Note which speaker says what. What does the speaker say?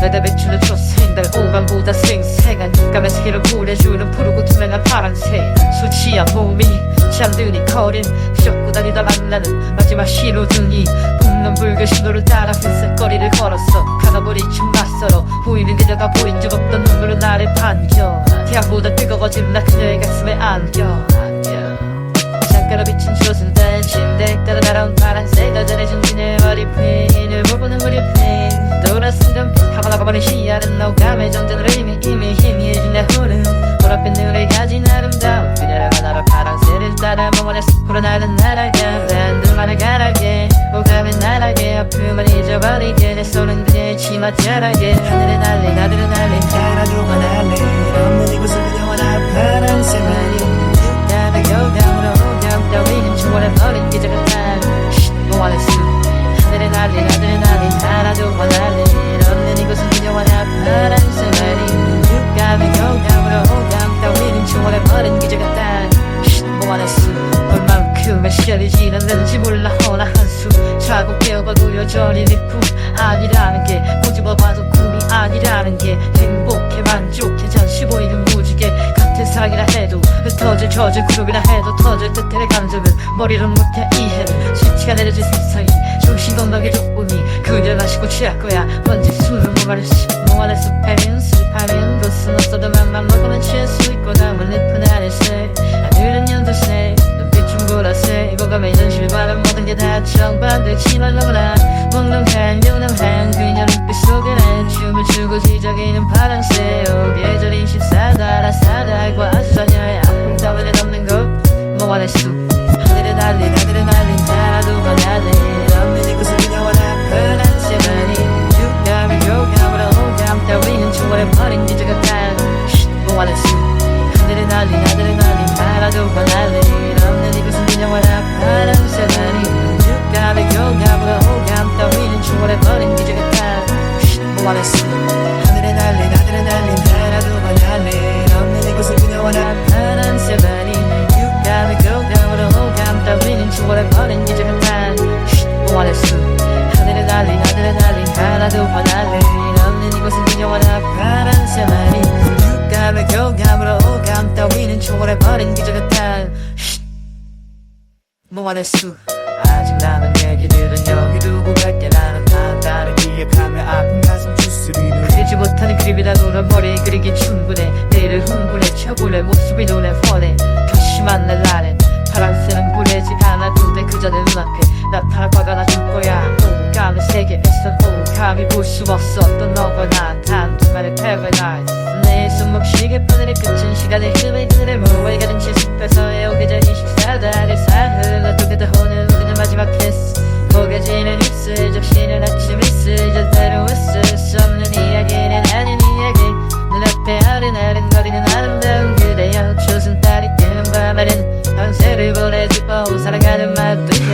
Speaker 1: 세대 배출의 초생들 오감보다 생생한 감의 세계를 보내주는 푸르고 투명한 파란색 수치한 몸이 잠들이 거린 휘젓고 다니다 만나는 마지막 신호등이 분명 불길 신호를 따라 흰색거리를 걸었어 가다보니 좀 낯설어 보이는 그녀가 보인 적 없던 눈물로 나를 반겨 태양보다 뜨거워진 나 그녀의 가슴에 안겨 잠깐은 비친 젖은 단 침대 따라 날아온 파란색 어전해준 그녀의 머리핀을 물보는 우리 핀 돌아 순간 가발라버린 시야는 너감의 정전으로 이미 이미 희미해진 내 흐름. 보랏빛 눈을 가진 아름다운 그녀랑 나라 파란색을 따라 멍하니 숲으로 나는 날아가 랜드만을 가라게. 오감의 날아게 아픔을 잊어버리게 내 손은 그녀의 치마 자라게. 하늘에 날린
Speaker 2: 따라도
Speaker 1: 시간이 지났는지 몰라 허나 한숨 자고 깨어봐도 여전히 네품 아니라는 게 꼬집어봐도 꿈이 아니라는 게 행복해 만족해 잠시 보이는 무지개 같은 사랑이라 해도 흩어질 젖을 그룹이라 해도 터질 듯해 감정은 머리로 못해 이해를 수치가 내려진 세상이 정신 건강에 조금이 그녀 마시고 취할 거야. 먼지 술을 숲 몽환의 숲에는 슬파면 게다 정반대지만 너무나. 몽롱한 유능한 그녀 눈빛 속에는 춤을 추고 지저귀는 파란색 계절 교감으로 오감 따위는 초월해버린 기적 같아 숲 하늘에 날린 하늘에 날린
Speaker 2: 하나도가 날래. 없는 이곳을 그녀와 나
Speaker 1: 파란색 말이 육감의 교감으로 오감 따위는 초월해버린 기적 같아 숲 하늘에 날린 하늘에 날린 하나도 화날래. 없는 이곳은 그녀와 나 파란색 말이 육감의 교감으로 오감 따위는 초월해버린 기적 같아 숲 남은 얘기들은 여기 두고 갈게 나는 다 다른
Speaker 2: 기억하며 아픈 가슴 추스리는
Speaker 1: 그리지 못하는 노란 머리 그리기 충분해. 내일을 흥분해. 쳐볼래 모습이 눈에 훤해 결심한 날 나는 파란색은 않아도 돼. 그저 내 눈앞에 나타날 화가 나줄 거야. 오감의 세계에서 오감이 볼 수 없었던 너와 난 단두만의 paradise 내 숨막 쉬게 보내는 끝은 시간의 흐름에 그늘에 모아이 가는 제숲 그대여